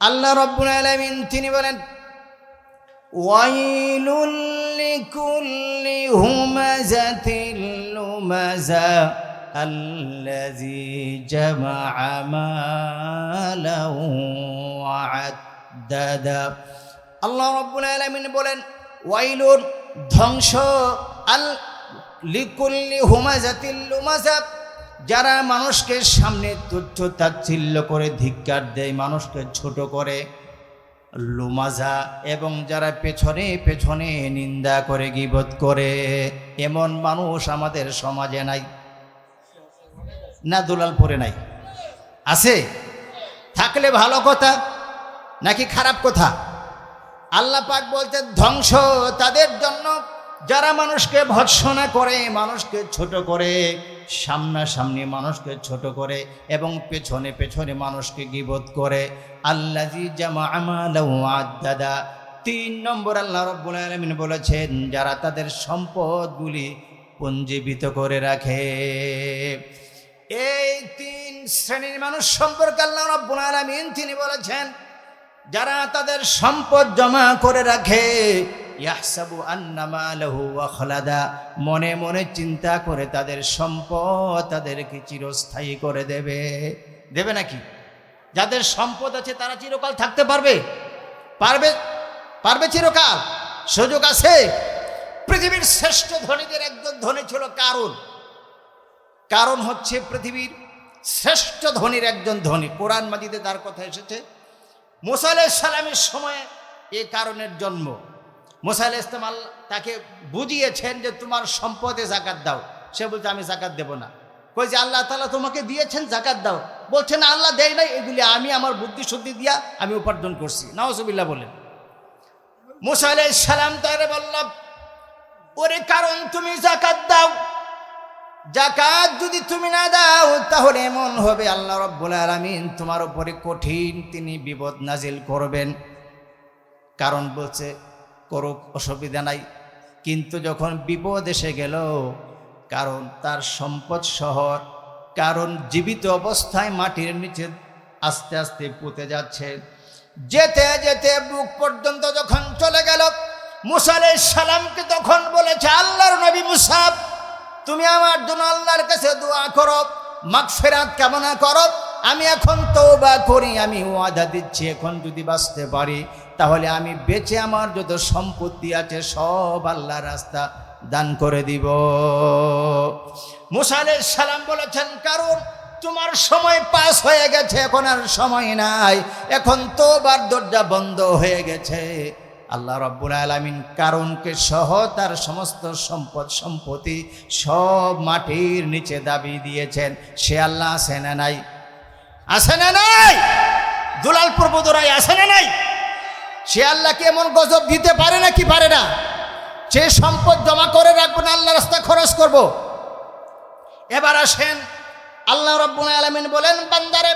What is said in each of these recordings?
আল্লাহ রব্বুল আলামিন তিনি বলেন ওয়াইলুল লিকুল্লি হুমাজাতিল লুমাজা الذي جمع ماله وعددا আল্লাহ রব্বুল আলামিন বলেন ওয়াইলুন ধ্বংস আল লিকুল্লি হুমাজাতিল লুমাজা যারা মানুষকে সামনে তুচ্ছ তাচ্ছিল্য করে ধিক্কার দেয়, মানুষকে ছোট করে লুমাজা এবং যারা পেছনে পেছনে নিন্দা করে, গিবত করে, এমন মানুষ আমাদের সমাজে নাই। না, দুলালপুরে নাই। আছে? থাকলে ভালো কথা, নাকি খারাপ কথা? আল্লাহ পাক বলতে ধ্বংস তাদের জন্য যারা মানুষকে ভৎসনা করে, মানুষকে ছোট করে, সামনাসামনি মানুষকে ছোট করে এবং পেছনে পেছনে মানুষকে গিবোধ করে আল্লাজি জামা দাদা তিন নম্বর আল্লাহ রব্বুল আলমিন বলেছেন, যারা তাদের সম্পদগুলি পুঞ্জীবিত করে রাখে। এই তিন শ্রেণির মানুষ সম্পর্কে আল্লাহ রব্বুল আলমিন তিনি বলেছেন, যারা তাদের সম্পদ জমা করে রাখে ইয়াহসাবু আন্নামা লাহু আখলাদা মনে মনে চিন্তা করে তাদের সম্পদ তাদেরকে চিরস্থায়ী করে দেবে। দেবে নাকি? যাদের সম্পদ আছে তারা চিরকাল থাকতে পারবে। পারবে? পারবে চিরকাল? সুযোগ আছে? পৃথিবীর শ্রেষ্ঠ ধনীদের একজন ধনী ছিল কারণ কারণ হচ্ছে পৃথিবীর শ্রেষ্ঠ ধনীর একজন ধনী। কোরআন মাজিদে তার কথা এসেছে, মোসা সালামের সময় এ কারণের জন্ম। মোসা আলাহ ইসলাম তাকে বুঝিয়েছেন যে তোমার সম্পদে জাকাত দাও। সে বলছে, আমি জাকাত দেব না। কই যে, আল্লাহ তালা তোমাকে দিয়েছেন, জাকাত দাও। বলছেন আল্লাহ দেয় নাই। এগুলি আমি আমার বুদ্ধি শুদ্ধি দিয়া আমি উপার্জন করছি। নওয়াজবিল্লাহ বলেন। মোসা আলাহ সালাম তারে বললাম ওরে কারণ তুমি জাকাত দাও। জাকাত যদি তুমি না দাও, তাহলে এমন হবে, আল্লাহ রব্বুল আলমিন তোমার উপরে কঠিন তিনি বিপদ নাজিল করবেন। কারণ বলছে করুক, অসুবিধা নাই। কিন্তু যখন বিপদ এসে গেল, কারণ তার সম্পদ শহর, কারণ জীবিত অবস্থায় মাটির নিচে আস্তে আস্তে পুঁতে যাচ্ছে। যেতে যেতে বুক পর্যন্ত যখন চলে গেল মুসালে সালামকে তখন বলেছে, আল্লাহর নবী মুসাব তুমি আমার জন্য আল্লাহর কাছে দোয়া করো, মাগফেরাত কামনা করো। আমি এখন তওবা করি, আমি ওয়াদা দিচ্ছি, এখন যদি বাঁচতে পারি তাহলে আমি বেঁচে আমার যত সম্পত্তি আছে সব আল্লাহ রাস্তা দান করে দিব। মুসালে সালাম বলেছেন, কারণ তোমার সময় পাস হয়ে গেছে, এখন আর সময় নাই। এখন তোবার দরজা বন্ধ হয়ে গেছে। আল্লাহ রব্বুল আলমিন কারণকে সহ তার সমস্ত সম্পদ, সম্পত্তি সব মাটির নিচে দাবি দিয়েছেন। সে আল্লাহ আসে না নাই? আসে না নাই? দুলালপুর বদরাই আসে না নাই? সে আল্লাহকে এমন গজব দিতে পারে না কি পারে না? সে সম্পদ জমা করে রাখব না আল্লাহ রাস্তা খরচ করব। এবার আসেন, আল্লাহ রব্বুল আলমিন বলেন, বান্দারে,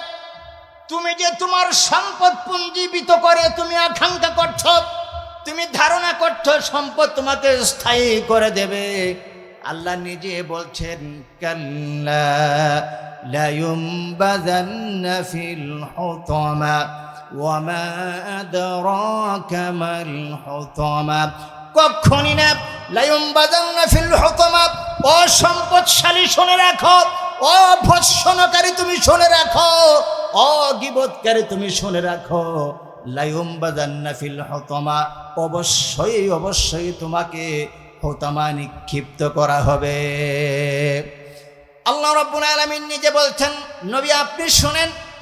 তুমি যে তোমার সম্পদ পুঞ্জীবিত করে তুমি আকাঙ্ক্ষা করছ, তুমি ধারণা করছ, সম্পদ তোমাকে স্থায়ী করে দেবে। আল্লাহ নিজে বলছেন, কাল্লা লায়ুমবাযান্না ফিল হুতামা। ওয়ামা আদরাকা মাল হুতামা কখনই না লায়ুমবাযান্না ফিল হুতামা ও শুনে রাখো ও ভৎসনকারী তুমি শুনে রাখো ও তুমি শুনে রাখো। লাইম্বাজান্নাফিল হতমা অবশ্যই অবশ্যই তোমাকে হতমা নিক্ষিপ্ত করা হবে। আল্লাহ রব্বুল আলমিন নিজে বলছেন, নবী আপনি শুনেন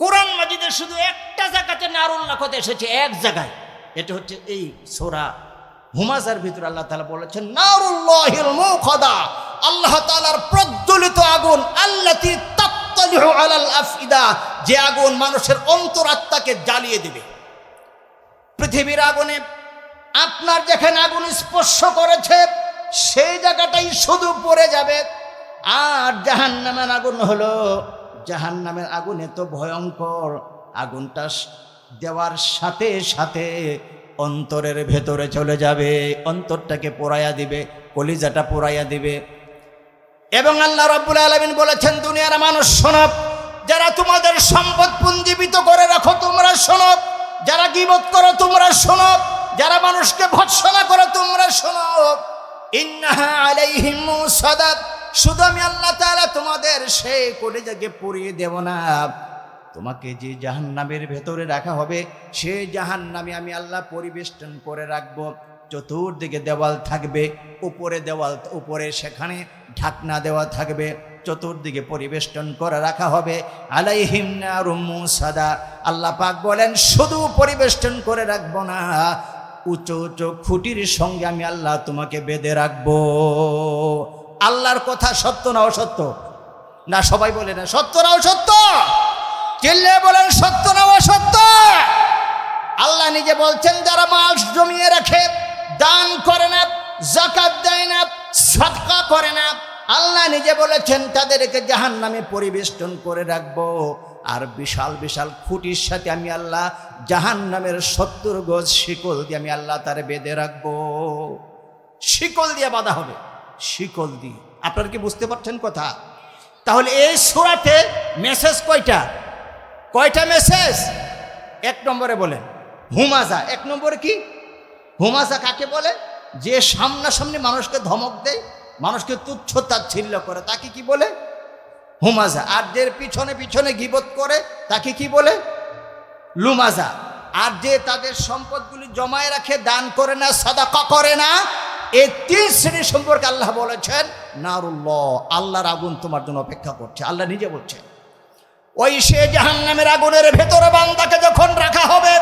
কোরআন মাজিদের শুধু একটা জায়গাতে নারুল্লাহ কথা এসেছে এক জায়গায়। এটা হচ্ছে এই সোরা হুমাজার ভিতরে আল্লাহ তালা বলেছেন, নারুল্লাহিল মুখদা আল্লাহ তালার প্রজ্বলিত আগুন তাত্তালিউ আলাল আফইদা, যে আগুন মানুষের অন্তরাত্মাকে জ্বালিয়ে দেবে। পৃথিবীর আগুনে আপনার যেখানে আগুন স্পর্শ করেছে, সেই জায়গাটাই শুধু পড়ে যাবে। আর জাহান্নামের আগুন হলো জাহান্নামের আগুন এত ভয়ঙ্কর। আগুনটা দেওয়ার সাথে সাথে অন্তরের ভেতরে চলে যাবে, অন্তরটাকে পোড়াইয়া দিবে, কলিজাটা পোড়াইয়া দিবে। এবং আল্লাহ রাব্বুল আলামিন বলেছেন, দুনিয়ার মানুষ শোনো, যারা তোমাদের সম্পদ পুঞ্জীবিত করে রাখো, তোমরা শোনো। যারা গিবত করো, তোমরা শোনো। যারা মানুষকে ভৎসনা করো, তোমরা শোনো। ইন্নাহা আলাইহিম মুসাদাত শুধু আমি আল্লাহ তারা তোমাদের সেই কলিজাকে পুড়িয়ে দেব না। তোমাকে যে জাহান্নামের ভেতরে রাখা হবে সেই জাহান্নামে আমি আল্লাহ পরিবেষ্টন করে রাখব। চতুর্দিকে দেওয়াল থাকবে, উপরে দেওয়াল, উপরে সেখানে ঢাকনা দেওয়া থাকবে। চতুর্দিকে পরিবেষ্টন করে রাখা হবে। আলাইহিম নারুম্মু সাদা আল্লাহ পাক বলেন, শুধু পরিবেষ্টন করে রাখব না, উঁচু উঁচু খুঁটির সঙ্গে আমি আল্লাহ তোমাকে বেঁধে রাখব। আল্লাহর কথা সত্য না অসত্য? না, সবাই বলে না, সত্য না অসত্য? চিল্লে বলেন সত্য না অসত্য? আল্লাহ নিজে বলছেন, যারা মাল জমিয়ে রাখে, দান করে না জাকাত দেয় না সৎকা করে না, আল্লাহ নিজে বলেছেন, তাদেরকে জাহান নামে পরিবেষ্টন করে রাখব। আর বিশাল বিশাল খুঁটির সাথে আমি আল্লাহ জাহান নামের সত্তর গজ শিকল দিয়ে আমি আল্লাহ তারে বেঁধে রাখব। শিকল দিয়ে বাঁধা হবে। শিকল দিয়ে। আপনারা কি বুঝতে পারছেন কথা? তাহলে এই সুরাতে মেসেজ কয়টা? কয়টা মেসেজ এক নম্বরে বলেন। হুমাজা। এক নম্বরে কি? হুমাজা কাকে বলে? যে সামনাসামনি মানুষকে ধমক দেয়, মানুষকে তুচ্ছ তাচ্ছিল্য করে, তাকে কি বলে? হুমাজা। আর যে পিছনে পিছনে গিবত করে, তাকে কি বলে? লুমাজা। আর যে তাদের সম্পদগুলি জমায় রাখে, দান করে না, সাদাকা করে না এই তিন শ্রেণি সম্পর্কে আল্লাহ বলেছেন, নারুল্লাহ, আল্লাহর আগুন তোমার জন্য অপেক্ষা করছে। আল্লাহ নিজে বলছেন, ওই সে জাহান্নামের আগুনের ভেতরে বান্দাকে যখন রাখা হবে,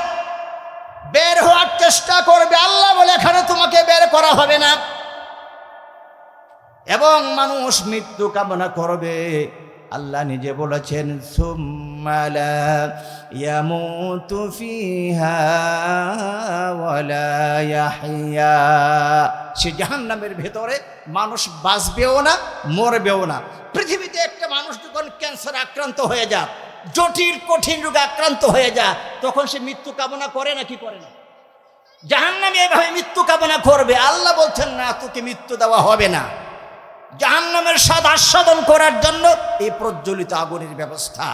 বের হওয়ার চেষ্টা করবে আল্লাহ বলে এখানে তোমাকে বের করা হবে না। এবং মানুষ মৃত্যু কামনা করবে। আল্লাহ নিজে বলেছেন ফিহা ওয়ালা ইয়াহইয়া। সে জাহান্নামের ভেতরে মানুষ বাঁচবেও না, মরবেও না। পৃথিবীতে একটা মানুষ যখন ক্যান্সার আক্রান্ত হয়ে যা জটিল, কঠিন রোগে আক্রান্ত হয়ে যা তখন সে মৃত্যু কামনা করে না কি করে না? জাহান্নামে এভাবে মৃত্যু কামনা করবে, আল্লাহ বলছেন, না, তোকে মৃত্যু দেওয়া হবে না। জাহান্নামের স্বাদ আস্বাদন করার জন্য এই প্রজ্বলিত আগুনের ব্যবস্থা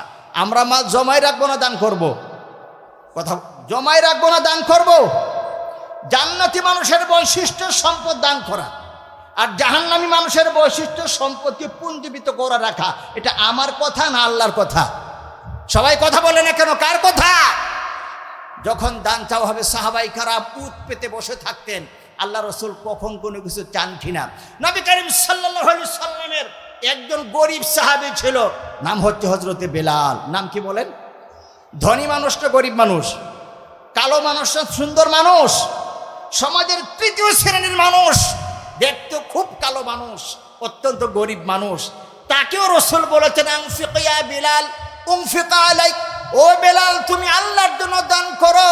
আমরা মা জমাই রাখব না, দান করব। কথা জমাই রাখব না, দান করব। জান্নাতি মানুষের বৈশিষ্ট্য সম্পদ দান করা আর জাহান্নামী মানুষের বৈশিষ্ট্য সম্পদকে পুঞ্জীবিত করে রাখা, এটা আমার কথা না আল্লাহর কথা সবাই কথা বলে না কেন কার কথা যখন দান চাওয়া হবে, সাহাবাই খারাপ উত পেতে বসে থাকতেন আল্লাহ রসুল কখন কোনো কিছু চান কিনা নবী করিম সাল্লাহ সাল্লামের একজন গরিব সাহাবি ছিল, নাম হচ্ছে হজরতে বেলাল। নাম কি বলেন? ধনী মানুষটা গরিব মানুষ? কালো মানুষটা সুন্দর মানুষ? সমাজের তৃতীয় শ্রেণির মানুষ? দেখতে খুব কালো মানুষ, অত্যন্ত গরিব মানুষ। তাকেও রসুল বলেছেন আংফিকিয়া বিলাল উংফিকা আলাই ও বেলাল, তুমি আল্লাহর জন্য দান করো।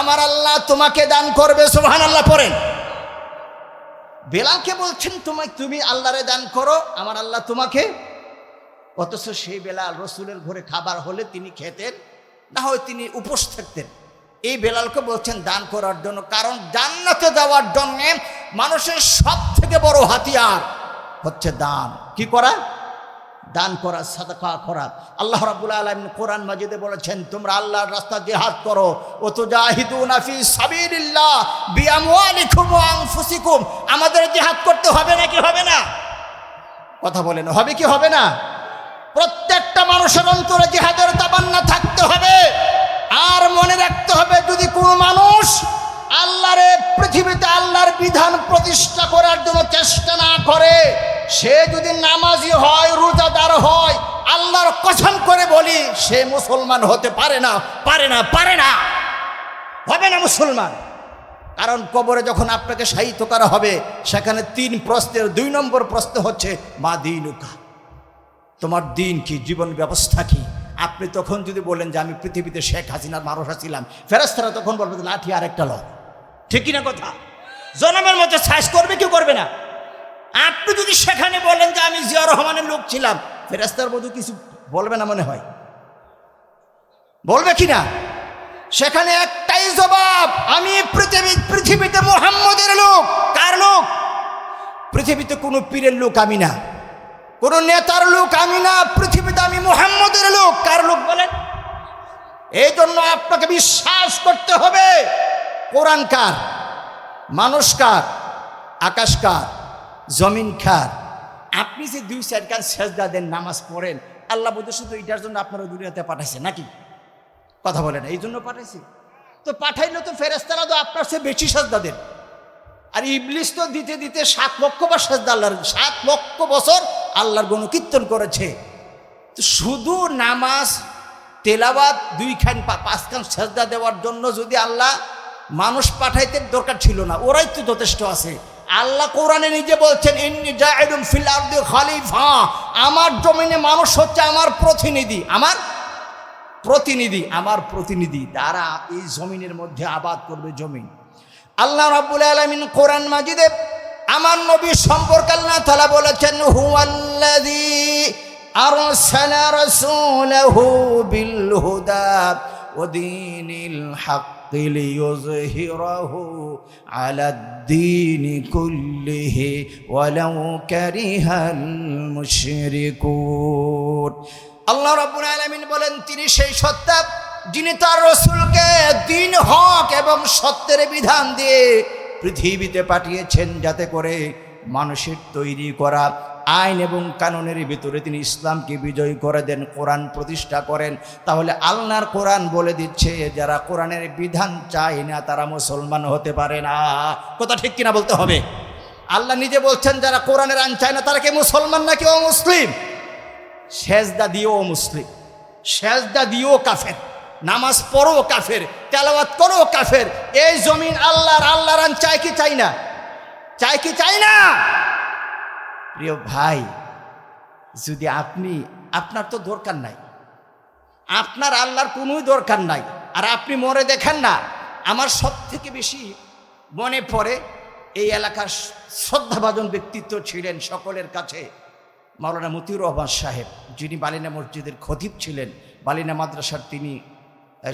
আমার আল্লাহ তোমাকে দান করবে। সোহান আল্লাহ পড়েন। বেলালকে বলছেন, তোমায় তুমি আল্লাহরে দান করো, আমার আল্লাহ তোমাকে। অথচ সেই বেলাল রসুলের ঘরে খাবার হলে তিনি খেতেন, না হয় তিনি উপোস থাকতেন। এই বেলালকে বলছেন, দান করার জন্য, কারণ জান্নাতে দেওয়ার জন্যে মানুষের সব থেকে বড় হাতিয়ার হচ্ছে দান। কি করা? দান করা, সাদাকা করা। আল্লাহ রাব্বুল আলামিন কোরআন মাজিদে বলেছেন, তোমরা আল্লাহর রাস্তা জিহাদ করো। ও তো জাহিদুনা ফি সাবিলিল্লাহ বিআমওয়ালিকুম ওয়া আনফুসিকুম। আমাদের জিহাদ করতে হবে না কি হবে না? কথা বলেন, হবে কি হবে না? প্রত্যেকটা মানুষের অন্তরে জিহাদের তাবান্না থাকতে হবে। আর মনে রাখতে হবে, যদি কোনো মানুষ আল্লাহরে, পৃথিবীতে আল্লাহর বিধান প্রতিষ্ঠা করার জন্য চেষ্টা না করে সে যদি নামাজি হয়, রোজাদার হয়, আল্লাহর কসম করে বলি, সে মুসলমান হতে পারে না পারে না পারে না। হবে না মুসলমান। কারণ কবরে যখন আপনাকে সাহিত্য করা হবে, সেখানে তিন প্রশ্নের দুই নম্বর প্রশ্ন হচ্ছে, মা দিনুকা? তোমার দিন কি? জীবন ব্যবস্থা কি? আপনি তখন যদি বলেন যে, আমি পৃথিবীতে শেখ হাসিনার মানুষ ছিলাম ফেরাস্তারা তখন বলবে, লাঠি আরেকটা ল ঠিক না কথা? জনমের মতো সাইজ করবে কেউ করবে না? আপনি যদি সেখানে বলেন যে আমি জিয়া রহমানের লোক ছিলাম ফেরাস্তার মধ্যে কিছু বলবে না মনে হয়? বলবে কি না সেখানে একটাই জবাব, আমি পৃথিবী, পৃথিবীতে মোহাম্মদের লোক। কার লোক? পৃথিবীতে কোনো পীরের লোক আমি না। কোনো নেতার লোক আমি না, পৃথিবীতে আমি মোহাম্মদের লোক। কার লোক বলেন? এই জন্য আপনাকে বিশ্বাস করতে হবে, কোরআন কার? মানুষ কার? আকাশ কার? জমিন কার আপনি যে দুই চার কান সেজদা দেন, নামাজ পড়েন, আল্লাহ বোধ শুধু এটার জন্য আপনারা দুনিয়াতে পাঠাইছে নাকি? কথা বলেন এই জন্য পাঠাইছে। তো পাঠাইলে তো ফেরেস্তারা তো আপনার সে বেশি সাজদা দেন। আর ইবলিস তো দিতে দিতে সাত লক্ষ বা সাজদা আল্লাহর সাত লক্ষ বছর আল্লাহর গণকীর্তন করেছে। তো শুধু নামাজ তেলাবাদ দুইখান পাঁচখান সাজদা দেওয়ার জন্য যদি আল্লাহ মানুষ পাঠাইতে দরকার ছিল না, ওরাই তো যথেষ্ট আছে। আল্লাহ কোরআনে নিজে বলছেন, ইন্নি জাইদুম ফিল আরদি খলিফা। আমার জমিনে মানুষ হচ্ছে আমার প্রতিনিধি। আমার প্রতিনিধি আমার প্রতিনিধি। তারা এই জমিনের মধ্যে আবাদ করবে জমিন। আল্লাহ রাব্বুল আলামিন কোরআন মাজিদে আমার নবী সম্পর্কে আল্লাহ তাআলা বলেছেন, হুয়াল্লাযী আরসালা রাসূলাহু বিল হুদা ওয়া দীনিল হক। লিইয়ুযহিরাহু আলাদ-দীনি কুল্লিহি ওয়ালাউ কারিহাল মুশরিকুন আল্লাহ রাব্বুল আলামিন বলেন, তিনি সেই সত্তা যিনি তার রসুলকে দিন, হক এবং সত্যের বিধান দিয়ে পৃথিবীতে পাঠিয়েছেন যাতে করে মানুষের তৈরি করা আইন এবং কানুনের ভিতরে তিনি ইসলামকে বিজয় করে দেন, কোরআন প্রতিষ্ঠা করেন। তাহলে আল্লাহর কোরআন বলে দিচ্ছে, যারা কোরআনের বিধান চায় না, তারা মুসলমান হতে পারে না। কথা ঠিক কিনা বলতে হবে? আল্লাহ নিজে বলছেন, যারা কোরআনের আইন চায় না, তারা কি মুসলমান নাকি ও মুসলিম সেজদা দিয়েও মুসলিম সেজদা দিয়েও কাফের। নামাজ পড়ো কাফের। তেলাওয়াত করো কাফের। এই জমিন আল্লাহর আল্লাহর আন চাই কি চাই না? চাই কি চাই না? প্রিয় ভাই, যদি আপনি, আপনার তো দরকার নাই। আপনার আল্লাহর কোনোই দরকার নাই। আর আপনি মরে দেখেন না, আমার সব থেকে বেশি মনে পড়ে এই এলাকার শ্রদ্ধাভাজন ব্যক্তিত্ব ছিলেন সকলের কাছে মাওলানা মতিউর রহমান সাহেব, যিনি বালিনা মসজিদের খতিব ছিলেন। বালিনা মাদ্রাসার তিনি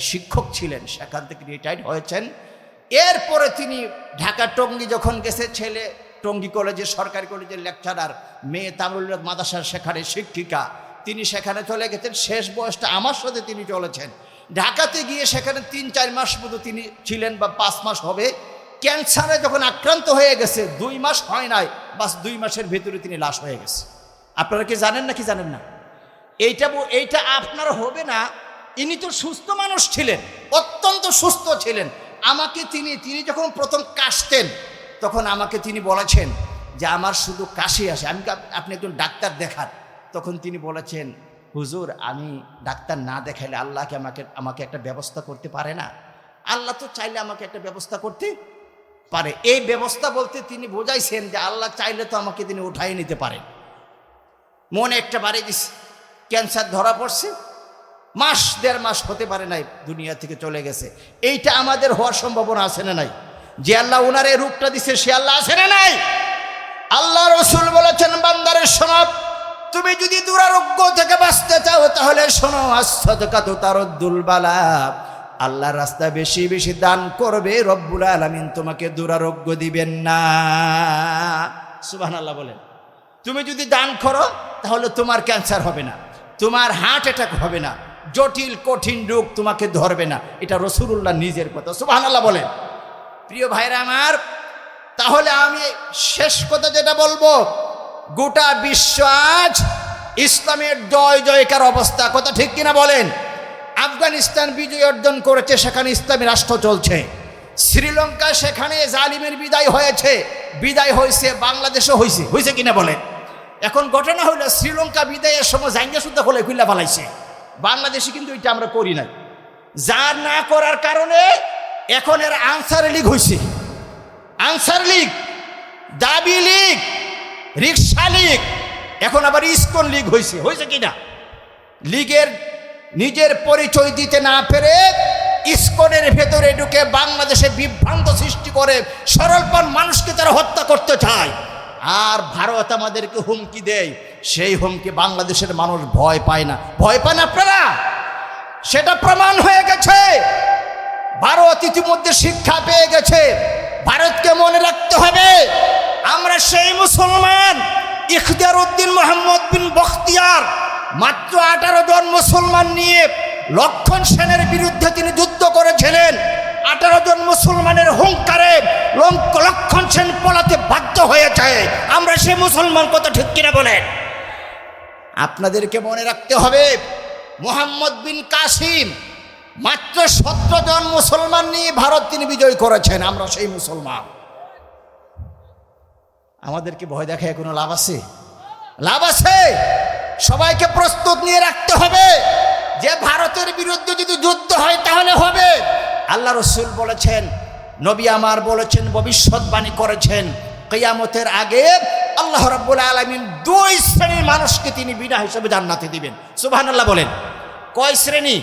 শিক্ষক ছিলেন, সেখান থেকে রিটায়ার্ড হয়েছেন। এরপরে তিনি ঢাকা টঙ্গি যখন গেছে, ছেলে টঙ্গি কলেজে সরকারি কলেজের লেকচারার মেয়ে তামিল মাদ্রাসার সেখানে শিক্ষিকা। তিনি সেখানে চলে গেছেন। শেষ বয়সটা আমার সাথে তিনি চলেছেন। ঢাকাতে গিয়ে সেখানে তিন, চার মাস মতো তিনি ছিলেন বা পাঁচ মাস হবে। ক্যান্সারে যখন আক্রান্ত হয়ে গেছে, দুই মাস হয় নাই, বাস দুই মাসের ভেতরে তিনি লাশ হয়ে গেছে। আপনারা কি জানেন না কি জানেন না? এইটা এইটা আপনার হবে না। ইনি তো সুস্থ মানুষ ছিলেন, অত্যন্ত সুস্থ ছিলেন। আমাকে তিনি তিনি যখন প্রথম কাশতেন তখন আমাকে তিনি বলেছেন যে আমার শুধু কাশি আসে। আমি আপনি একজন ডাক্তার দেখান? তখন তিনি বলেছেন, হুজুর, আমি ডাক্তার না দেখাইলে আল্লাহকে আমাকে আমাকে একটা ব্যবস্থা করতে পারে না? আল্লাহ তো চাইলে আমাকে একটা ব্যবস্থা করতে পারে। এই ব্যবস্থা বলতে তিনি বোঝাইছেন যে আল্লাহ চাইলে তো আমাকে তিনি উঠাই নিতে পারেন মনে একটা বাড়ি দিছে ক্যান্সার ধরা পড়ছে, মাস, দেড় মাস হতে পারে নাই, দুনিয়া থেকে চলে গেছে। এইটা আমাদের হওয়ার সম্ভাবনা আছে না নাই? যে আল্লাহ ওনার এই রূপটা দিছে, সে আল্লাহ আছে না নাই? আল্লাহ রসুল বলেছেন বান্দারের সমাপ তুমি যদি দুরারোগ্য থেকে বাঁচতে চাও, তাহলে শোনো আস্থকা তো তার দুলবালা আল্লাহর রাস্তা বেশি বেশি দান করবে, রব্বুল আলমিন তোমাকে দুরারোগ্য দিবেন না। সুবাহ আল্লাহ বলেন। তুমি যদি দান করো, তাহলে তোমার ক্যান্সার হবে না, তোমার হার্ট অ্যাটাক হবে না, জটিল, কঠিন রোগ তোমাকে ধরবে না। এটা রসুল্লাহ নিজের কথা। সুবাহ আল্লাহ বলেন। প্রিয় ভাইরা আমার, তাহলে আমি শেষ কথা যেটা বলব, গোটা বিশ্ব আজ ইসলামের জয় জয়কার অবস্থা, কথা ঠিক কিনা বলেন? আফগানিস্তান বিজয় অর্জন করেছে, সেখানে ইসলামী রাষ্ট্র চলছে। শ্রীলঙ্কা সেখানে জালিমের বিদায় হয়েছে বিদায় হয়েছে, বাংলাদেশও হয়েছে হয়েছে কিনা বলেন? এখন ঘটনা হইল শ্রীলঙ্কা বিদায়ের সময় জাঙ্গা শুদ্ধ হলে খুল্লা ফালাইছে। বাংলাদেশে কিন্তু এটা আমরা করি নাই। যা না করার কারণে এখন এর আনসার লীগ হয়েছে আনসার লীগ দাবি লীগ রিক্সা লীগ এখন আবার ইস্কন লীগ হয়েছে হয়েছে কি না লীগের নিজের পরিচয় দিতে না পেরে ইস্কনের ভেতরে ঢুকে বাংলাদেশে বিভ্রান্ত সৃষ্টি করে সরলপন মানুষকে তারা হত্যা করতে চায়। আর ভারত আমাদেরকে হুমকি দেয়, সেই হুমকি বাংলাদেশের মানুষ ভয় পায় না। ভয় পান আপনারা? সেটা প্রমাণ হয়ে গেছে। ভারত ইতিমধ্যে শিক্ষা পেয়ে গেছে। ভারতকে মনে রাখতে হবে, আমরা সেই মুসলমান ইখতিয়ার উদ্দিন মোহাম্মদ বিন বখতিয়ার, মাত্র আঠারো জন মুসলমান নিয়ে লক্ষণ সেনের বিরুদ্ধে তিনি যুদ্ধ করেছিলেন। আঠারো জন মুসলমানের হুঙ্কারে লক্ষণ সেন পলাতে বাধ্য হয়েছে। আমরা সেই মুসলমান কথা ঠিক কিনা বলেন? আপনাদেরকে মনে রাখতে হবে, মোহাম্মদ বিন কাসিম মাত্র সতেরো জন মুসলমান নিয়ে ভারত তিনি বিজয় করেছেন, আমরা সেই মুসলমান। আমাদেরকে ভয় দেখায় কোনো লাভ আছে? লাভ আছে। সবাইকে প্রস্তুত নিয়ে রাখতে হবে। যে ভারতের বিরুদ্ধে যদি যুদ্ধ হয় তাহলে হবে। আল্লাহ রসুল বলেছেন, নবী আমার বলেছেন, ভবিষ্যৎবাণী করেছেন। কেয়ামতের আগে আল্লাহ রাব্বুল আলমিন দুই শ্রেণির মানুষকে তিনি বিনা হিসেবে জান্নাতে দিবেন। আল্লাহ বলেন। কয় শ্রেণি?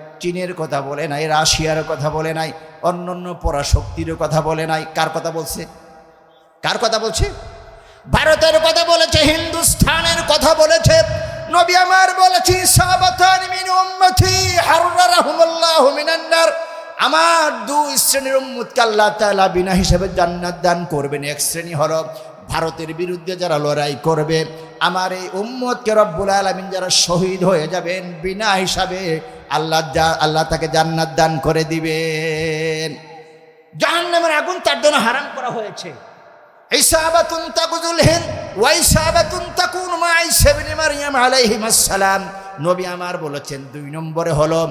চীনের কথা বলে নাই, রাশিয়ার কথা বলে নাই অন্য অন্য পরাশক্তির কথা বলে নাই। কার কথা বলছে? কার কথা বলছে? ভারতের কথা বলেছে, হিন্দুস্থানের কথা বলেছে। নবী আমার বলেছি আমার দুই শ্রেণির উম্মতকে আল্লাহ তাআলা বিনা হিসাবে জান্নাত দান করবেন। এক শ্রেণি হলো ভারতের বিরুদ্ধে যারা লড়াই করবে। আমার এই উম্মতকে রব্বুল আলামিন যারা শহীদ হয়ে যাবেন, বিনা হিসাবে আল্লাহ আল্লাহ তাকে জান্নাত দান করে দিবেন। জাহান্নামের আগুন তার জন্য হারাম করা হয়েছে। ইসাবাতুন তাকুজুল হিন্দ ওয়াইসাবাতুন তাকুন মা ঈসা ইবনে মারইয়াম আলাইহিমাস সালাম নবী আমার বলেছেন, দুই নম্বরে হলো,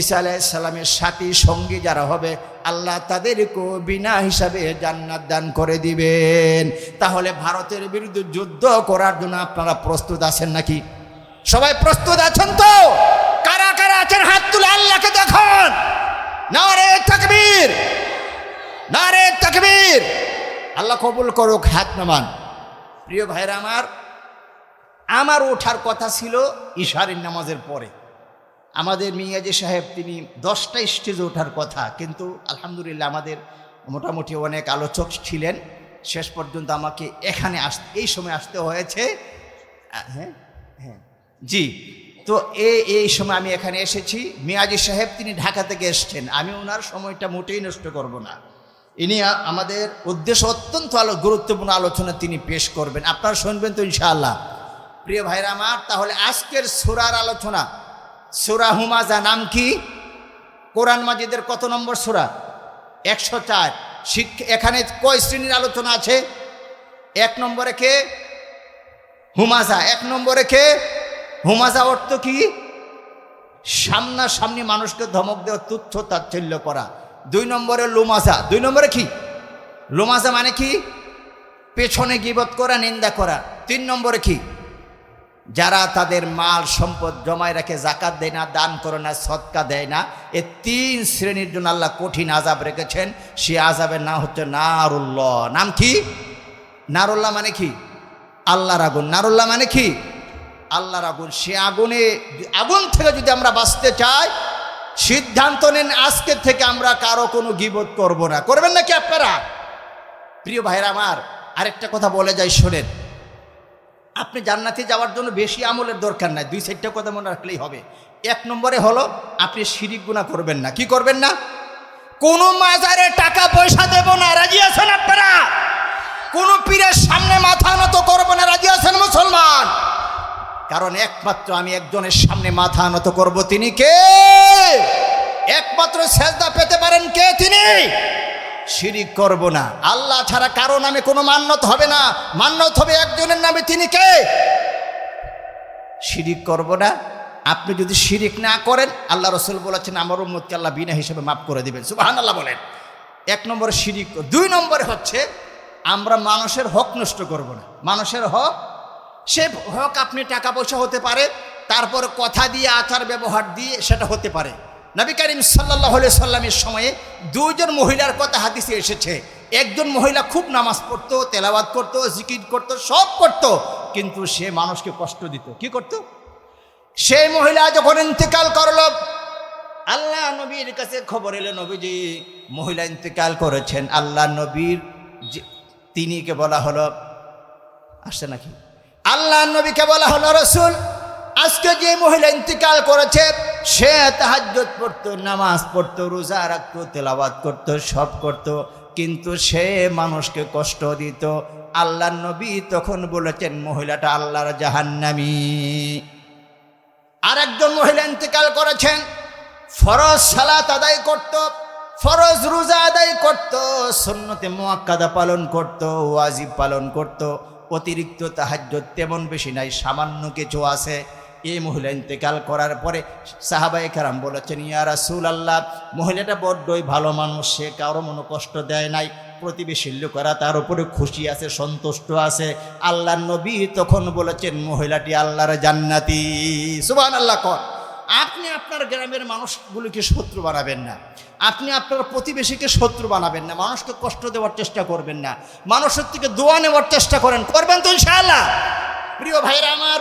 ঈসা সালামের সাথী সঙ্গী যারা হবে, আল্লাহ তাদেরকে বিনা হিসাবে জান্নাত দান করে দিবেন। তাহলে ভারতের বিরুদ্ধে যুদ্ধ করার জন্য আপনারা প্রস্তুত আছেন নাকি? সবাই প্রস্তুত আছেন তো? আছেন হাত তুলে আল্লাহকে দেখান। নারে তাকবীর। নারে তাকবীর। আল্লাহ কবুল করুক, হাত নামান। প্রিয় ভাইরা আমার আমার ওঠার কথা ছিল ইশারের নামাজের পরে। আমাদের মিয়াজি সাহেব, তিনি দশটা স্টেজে ওঠার কথা, কিন্তু আলহামদুলিল্লাহ আমাদের মোটামুটি অনেক আলোচক ছিলেন। শেষ পর্যন্ত আমাকে এখানে আস, এই সময় আসতে হয়েছে। হ্যাঁ হ্যাঁ। জি তো এই এই সময় আমি এখানে এসেছি। মিয়াজি সাহেব তিনি ঢাকা থেকে এসছেন আমি ওনার সময়টা মোটেই নষ্ট করব না। ইনি আমাদের উদ্দেশ্য অত্যন্ত আলো, গুরুত্বপূর্ণ আলোচনা তিনি পেশ করবেন। আপনারা শুনবেন তো ইনশাআল্লাহ। প্রিয় ভাইরা আমার, তাহলে আজকের সুরার আলোচনা, সুরা হুমাজা নাম কি? কোরআন মাজিদের কত নম্বর সুরা? একশো চার। শিক্ষা এখানে কয় শ্রেণির আলোচনা আছে? এক নম্বরে কে? হুমাজা। এক নম্বরে কে? হুমাজা অর্থ কি? সামনাসামনি মানুষকে ধমক দেওয়া, তুচ্ছ তাচ্ছল্য করা। দুই নম্বরে লোমাজা দুই নম্বরে কি? লোমাজা মানে কি? পেছনে গিবত করা, নিন্দা করা। তিন নম্বরে কি? যারা তাদের মাল, সম্পদ জমায় রাখে, জাকাত দেয় না, দান করে না, সৎকা দেয় না, এ তিন শ্রেণির জন্য আল্লাহ কঠিন আজাব রেখেছেন। সে আজাবের নাম হচ্ছে নারুল্লাহ। নাম কি? নারুল্লাহ মানে কি? আল্লাহর আগুন। নারুল্লাহ মানে কি? আল্লাহর আগুন, সে আগুনে আগুন থেকে যদি আমরা বাঁচতে চাই, সিদ্ধান্ত নেন আজকে থেকে আমরা কারও কোনো গিবত করব না। করবেন নাকি আপনারা? প্রিয় ভাইরা আমার, আরেকটা কথা বলে যাই, শোনেন। আপনি জান্নাতে যাওয়ার জন্য বেশি আমলের দরকার নাই, দুই চারটা কথা মনে রাখলেই হবে। এক নম্বরে হলো, আপনি শিরিক গুণা করবেন না। কি করবেন না? কোনো মাজারে টাকা পয়সা দেব না, রাজি কারণ একমাত্র আমি একজনের সামনে মাথা নত করব, তিনি কে? একমাত্র সেজদা পেতে পারেন কে তিনি? শিরিক করব না। আল্লাহ ছাড়া কারও নামে কোনো মান্যত হবে না। মান্যত হবে একজনের নামে, তিনি কে? শিরিক করব না। আপনি যদি শিরিক না করেন, আল্লাহ রসুল বলেছেন, আমার উম্মতকে আল্লাহ বিনা হিসেবে মাফ করে দেবেন। সুবাহান আল্লাহ বলেন। এক নম্বরে শিরিক, দুই নম্বরে হচ্ছে, আমরা মানুষের হক নষ্ট করব না। মানুষের হক সে হোক আপনি টাকা পয়সা হতে পারে, তারপর কথা দিয়ে, আচার ব্যবহার দিয়ে সেটা হতে পারে। নবী করিম সাল্লাহ সাল্লামের সময়ে দুইজন মহিলার কথা হাদিসে এসেছে। একজন মহিলা খুব নামাজ পড়তো তেলাবাদ করতো, জিকির করতো, সব করতো, কিন্তু সে মানুষকে কষ্ট দিত। কি করতো? সেই মহিলা যখন ইন্তেকাল করল, আল্লাহ নবীর কাছে খবর এলো, নবীজি, মহিলা ইন্তেকাল করেছেন। আল্লাহ নবীর তিনিকে বলা হলো, আসছে নাকি? আল্লাহ নবীকে বলা হলো, রসুল, আজকে যে মহিলা ইন্তেকাল করেছে, সে তাহাজ্জত পড়তো, নামাজ পড়তো, রোজা রাখতো তেলাবাদ করতো, সব করতো, কিন্তু সে মানুষকে কষ্ট দিত। আল্লাহ নবী তখন বলেছেন, মহিলাটা আল্লাহর জাহান্নামী। আর একজন মহিলা ইন্তেকাল করেছেন, ফরজ সালাত আদায় করত, ফরজ রোজা আদায় করত, সন্নতে মোয়াক্কাদা পালন করত, ওয়াজিব পালন করত অতিরিক্ত তাহাজ্জত তেমন বেশি নাই, সামান্য কিছু আছে। এই মহিলা ইন্তেকাল করার পরে সাহাবাই কারাম বলেছেন, ইয়া রাসূল আল্লাহ মহিলাটা বড্ডই ভালো মানুষ, সে কারও মনে কষ্ট দেয় নাই। প্রতিবেশীর লোকেরা তার উপরে খুশি আছে, সন্তুষ্ট আছে। আল্লাহ নবী তখন বলেছেন, মহিলাটি আল্লাহর জান্নাতি। সুবান আল্লাহ কর। আপনি আপনার গ্রামের মানুষগুলিকে শত্রু বানাবেন না। আপনি আপনার প্রতিবেশীকে শত্রু বানাবেন না। মানুষকে কষ্ট দেওয়ার চেষ্টা করবেন না। মানুষের থেকে দোয়া নেওয়ার চেষ্টা করেন। করবেন তো ইনশাআল্লাহ। প্রিয় ভাইরা আমার,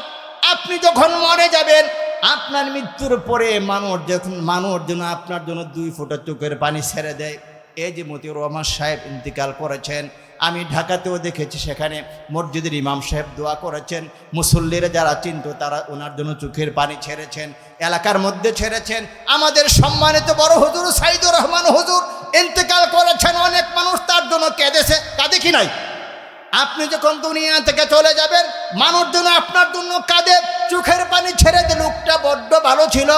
আপনি যখন মরে যাবেন, আপনার মৃত্যুর পরে মানুষ যখন, মানুষ যেন আপনার জন্য দুই ফোঁটা চোখের পানি ছেড়ে দেয়। এই যে মতিউর রহমান সাহেব ইন্তিকাল করেছেন আমি ঢাকাতেও দেখেছি সেখানে মসজিদের ইমাম সাহেব দোয়া করেছেন। মুসল্লিরা যারা চিনত তারা ওনার জন্য চোখের পানি ছেড়েছেন, এলাকার মধ্যে ছেড়েছেন। আমাদের সম্মানিত বড় হুজুর সাইদুর রহমান হুজুর ইন্তেকাল করেছেন, অনেক মানুষ তার জন্য কেঁদেছে, কাঁদে কি নাই? আপনি যখন দুনিয়া থেকে চলে যাবেন, মানুষ জন্য আপনার জন্য কাঁদে, চোখের পানি ছেড়ে দিয়ে লোকটা বড্ড ভালো ছিল।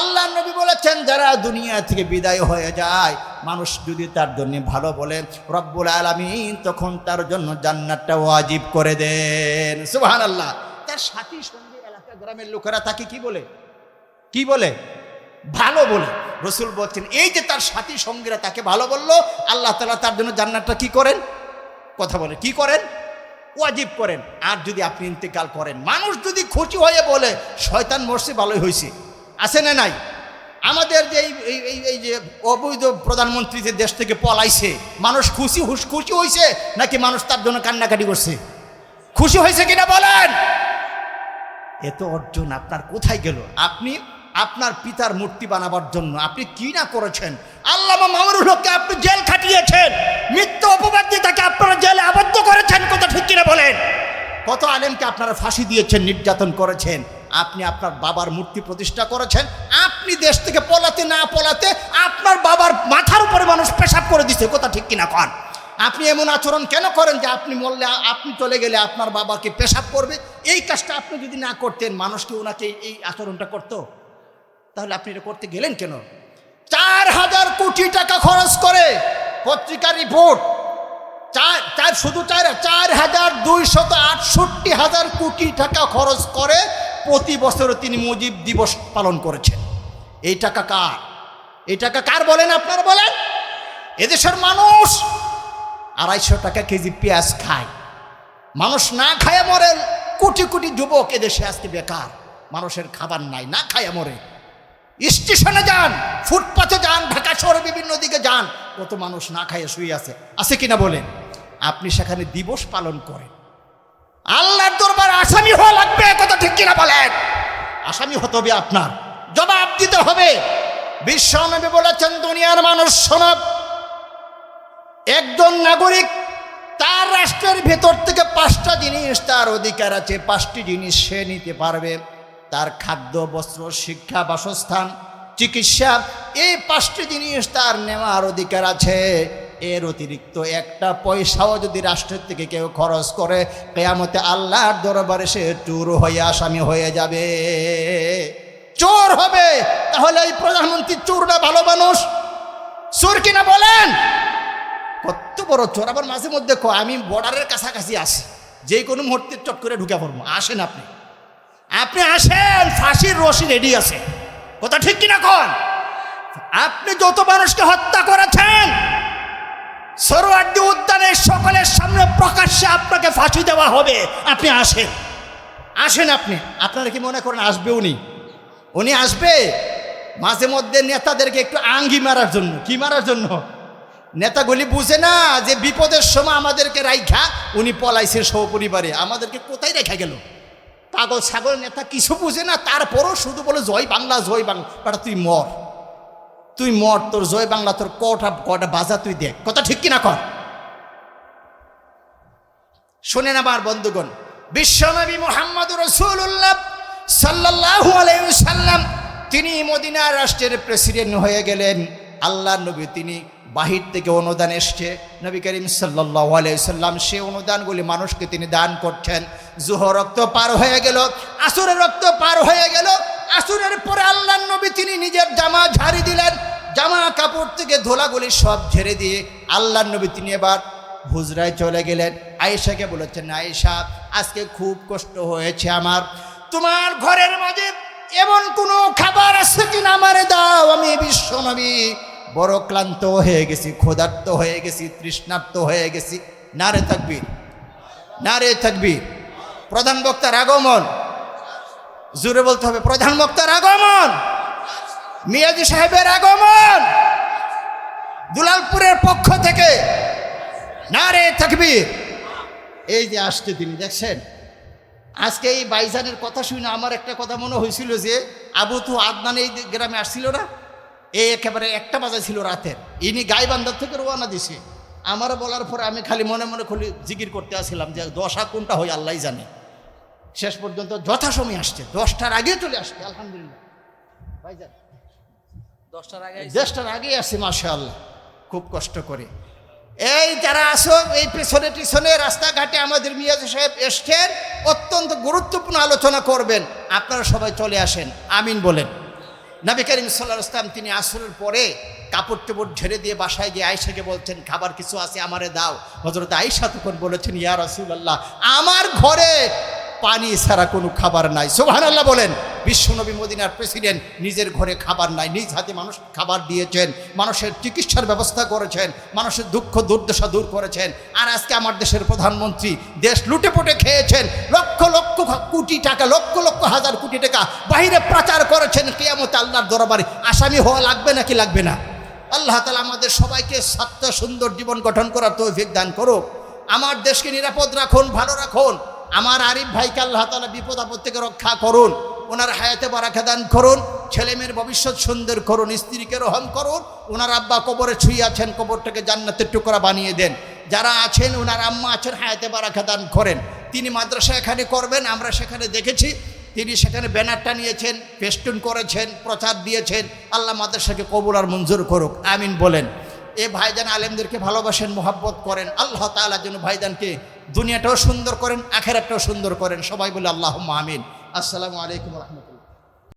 আল্লাহ নবী বলেছেন, যারা দুনিয়া থেকে বিদায় হয়ে যায় মানুষ যদি তার জন্য ভালো বলে, রব্বুল আলমিন, তখন তার জন্য জান্নাতটা ওয়াজিব করে দেন। সুবাহান আল্লাহ তার সাথী সঙ্গে এলাকা গ্রামের লোকেরা তাকে কি বলে? কি বলে? ভালো বলে। রসুল বলছেন, এই যে তার সাথী সঙ্গীরা তাকে ভালো বলল, আল্লাহ তালা তার জন্য জান্নাতটা কি করেন? কথা বলে, কি করেন? ওয়াজিব করেন। আর যদি আপনি ইন্তেকাল করেন, মানুষ যদি খুশি হয়ে বলে, শয়তান মরছে, ভালোই হয়েছে আছে না নাই? আমাদের যে এই যে অবৈধ প্রধানমন্ত্রী যে দেশ থেকে পলাইছে, মানুষ খুশি হুশ খুশি হয়েছে নাকি মানুষ তার জন্য কান্নাকাটি করছে? খুশি হয়েছে কিনা বলেন? এত অর্জন আপনার কোথায় গেল? আপনি আপনার পিতার মূর্তি বানাবার জন্য আপনি কি না করেছেন? আল্লাহ মামুনুল হককে আপনি জেল খাটিয়েছেন। মিথ্যা অপবাদ দিয়ে তাকে আপনারা জেলে আবদ্ধ করেছেন কত ঠিক কিনা বলেন? কত আলেমকে আপনারা ফাঁসি দিয়েছেন, নির্যাতন করেছেন। আপনি আপনার বাবার মূর্তি প্রতিষ্ঠা করেছেন। আপনি দেশ থেকে পলাতে না পলাতে আপনার বাবার মাথার উপরে মানুষ পেশাব করে দিছে কথা ঠিক কিনা কন? আপনি এমন আচরণ কেন করেন যে আপনি মরলে আপনি চলে গেলে আপনার বাবাকে পেশাব করবে? এই কাজটা আপনি যদি না করতেন মানুষকে ওনাকে এই আচরণটা করতো? তাহলে আপনি এটা করতে গেলেন কেন? চার হাজার কোটি টাকা খরচ করে পত্রিকার রিপোর্ট, চার চার, শুধু চার চার হাজার দুইশত আটষট্টি হাজার কোটি টাকা খরচ করে প্রতি বছর তিনি মুজিব দিবস পালন করেছেন। এই টাকা কার? এই টাকা কার বলেন আপনারা বলেন? এদেশের মানুষ আড়াইশো টাকা কেজি পেঁয়াজ খায়। মানুষ না খায় মরে কোটি কোটি যুবক এদেশে আজকে বেকার। মানুষের খাবার নাই, না খায় মরে। স্টেশনে যান ফুটপাথে যান, ঢাকা শহরে বিভিন্ন দিকে যান, কত মানুষ না খাইয়ে শুয়ে আছে। আছে কিনা বলেন? আপনি সেখানে দিবস পালন করেন। আল্লাহর দরবার আসামি হওয়া লাগবে, কথা ঠিক কিনা বলেন? আসামি হতে হবে আপনার। জবাব দিতে হবে। বিশ্বনবী বলেছেন, দুনিয়ার মানুষ শোনব একজন নাগরিক তার রাষ্ট্রের ভেতর থেকে পাঁচটা জিনিস তার অধিকার আছে। পাঁচটি জিনিস সে নিতে পারবে। তার খাদ্য, বস্ত্র, শিক্ষা, বাসস্থান, চিকিৎসা, এই পাঁচটি জিনিস তার নেওয়ার অধিকার আছে। এর অতিরিক্ত একটা পয়সাও যদি রাষ্ট্রের থেকে কেউ খরচ করে, কেয়ামতে আল্লাহর দরবারে সে চুর হয়ে, আসামি হয়ে যাবে। চোর হবে, তাহলে এই প্রধানমন্ত্রী চোরটা ভালো মানুষ? চোর কিনা বলেন? কত বড় চোর, আবার মাঝে মধ্যে আমি বর্ডারের কাছাকাছি আসি যে কোনো মুহূর্তে চট করে ঢুকে পড়ব। আসেন আপনি। আপনি আসেন, ফাঁসির রশি রেডি আছে। কথা ঠিক কিনা কন? আপনি যত মানুষকে হত্যা করেছেন, সরোয়ার্দি উদ্যানের সকলের সামনে প্রকাশ্যে আপনাকে ফাঁসি দেওয়া হবে। আপনি আসেন। আসেন আপনি। আপনারা কি মনে করেন, আসবেও উনি উনি আসবে। মাঝে মধ্যে নেতাদেরকে একটু আঙ্গি মারার জন্য। কি মারার জন্য? নেতাগুলি বুঝে না যে বিপদের সময় আমাদেরকে রাইখা উনি পলাইছে সপরিবারে। আমাদেরকে কোথায় রেখা গেল? পাগল, ছাগল, নেতা কিছু বুঝে না, তারপরও শুধু বলে, জয় বাংলা জয় বাংলা। তুই মর। তুই মর, তোর জয় বাংলা, তোর কটা কটা বাজা তুই দেখ। কথা ঠিক কিনা কর? শোনেন আমার বন্ধুগণ, বিশ্বনবী মোহাম্মদ রসুল্লাহ সাল্লাহু আলাইসাল্লাম তিনি মদিনা রাষ্ট্রের প্রেসিডেন্ট হয়ে গেলেন। আল্লাহ নবী তিনি বাহির থেকে অনুদান এসছে। নবী করিম সাল্লাহ আলাইসাল্লাম সে অনুদানগুলি মানুষকে তিনি দান করছেন। জুহ রক্ত পার হয়ে গেল, আসুরের রক্ত পার হয়ে গেল। আসুরের পরে আল্লাহ নবী তিনি নিজের জামা ঝাড়ি দিলেন। জামা কাপড় থেকে ধোলাগুলি সব ঝেড়ে দিয়ে আল্লাহ নবী তিনি এবার হুজরায় চলে গেলেন। আয়েশাকে বলেছেন, আয়েশা, আজকে খুব কষ্ট হয়েছে আমার। তোমার ঘরের মাঝে এমন কোনো খাবার আছে কিনা আমারে দাও, আমি বিশ্বনবী। বড় ক্লান্ত হয়ে গেছি, ক্ষুধার্ত হয়ে গেছি, তৃষ্ণার্ত হয়ে গেছি। নারে থাকবি নারে থাকবি প্রধান বক্তার আগমন। জুড়ে বলতে হবে, প্রধান বক্তার আগমন। মিয়াজি সাহেবের আগমন। দুলালপুরের পক্ষ থেকে না রে থাকবি এই যে আসতে তিনি, দেখছেন? আজকে এই বাইজানের কথা শুনে আমার একটা কথা মনে হয়েছিল যে আবু তো আদনান এই গ্রামে আসছিল না? এই একেবারে একটা বাজা ছিল রাতের। ইনি গাইবান্ধার থেকে রোয়ানা দিছে। আমার বলার পরে আমি খালি মনে মনে খুলি জিকির করতে আসছিলাম যে দশা কোনটা হয় আল্লাহ জানে। শেষ পর্যন্ত যথাসময় আসছে। দশটার আগে চলে আসছে আলহামদুলিল্লাহ। ভাইজান দশটার আগে দেশটার আগে আসছে মাসা আল্লাহ খুব কষ্ট করে। এই যারা আসো, এই পেছনে পিছনে রাস্তাঘাটে আমাদের মিয়াজ সাহেব এসছেন, অত্যন্ত গুরুত্বপূর্ণ আলোচনা করবেন। আপনারা সবাই চলে আসেন। আমিন বলেন। নবী করিম সাল্লাহ ইসলাম তিনি আসরের পরে কাপড় টাপড় ঝেড়ে দিয়ে বাসায় গিয়ে আয়সাকে বলছেন, খাবার কিছু আছে আমারে দাও। হজরত আয়সা তখন বলেছেন, ইয়া রাসূলুল্লাহ, আমার ঘরে পানি ছাড়া কোনো খাবার নাই। সোহান আল্লাহ বলেন, বিশ্বনবী মদিনার প্রেসিডেন্ট নিজের ঘরে খাবার নাই, নিজ হাতে মানুষ খাবার দিয়েছেন, মানুষের চিকিৎসার ব্যবস্থা করেছেন, মানুষের দুঃখ দুর্দশা দূর করেছেন, আর আজকে আমার দেশের প্রধানমন্ত্রী দেশ লুটে পুটে খেয়েছেন, লক্ষ লক্ষ কোটি টাকা, লক্ষ লক্ষ হাজার কোটি টাকা বাইরে প্রচার করেছেন কেয়ামত আল্লাহর দরবারে। আসামি হওয়া লাগবে নাকি লাগবে না? আল্লাহ তালা আমাদের সবাইকে সত্য সুন্দর জীবন গঠন করার তৌফিক দান করুক। আমার দেশকে নিরাপদ রাখুন, ভালো রাখুন। আমার আরিফ ভাইকে আল্লাহ তালা বিপদ আপদ থেকে রক্ষা করুন, ওনার হায়াতে বারাখা দান করুন, ছেলে মেয়ের ভবিষ্যৎ সুন্দর করুন, স্ত্রীকে রহম করুন, ওনার আব্বা কবরে ছুঁয়ে আছেন, কবরটাকে জান্নাতের টুকরা বানিয়ে দেন। যারা আছেন, ওনার আম্মা আছেন, হায়াতে বারাখা দান করেন। তিনি মাদ্রাসা এখানে করবেন, আমরা সেখানে দেখেছি, তিনি সেখানে ব্যানারটা নিয়েছেন পেস্টুন করেছেন, প্রচার দিয়েছেন, আল্লাহ মাদ্রাসাকে কবুল আর মঞ্জুর করুক, আমিন বলেন। এ ভাইজান আলেমদেরকে ভালোবাসেন, মোহাব্বত করেন, আল্লাহ তালার জন্য ভাইজানকে দুনিয়াটাও সুন্দর করেন আখের একটাও সুন্দর করেন। সবাই বলে আল্লাহ মাহমিন আসসালামু আলাইকুম রহমতুল্লাহ।